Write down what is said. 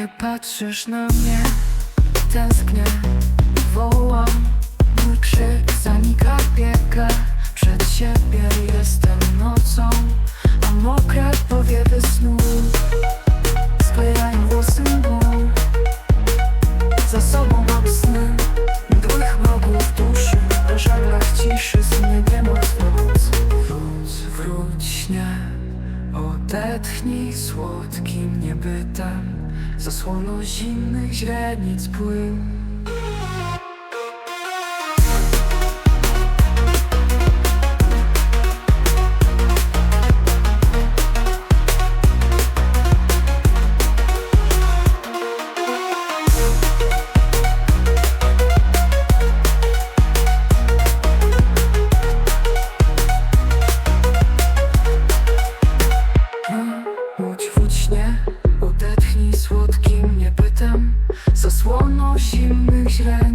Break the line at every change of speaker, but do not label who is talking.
Nie patrzysz na mnie, tęsknię. Odetchnij słodkim niebytem Zasłoną zimnych źrenic płyn. Shiva.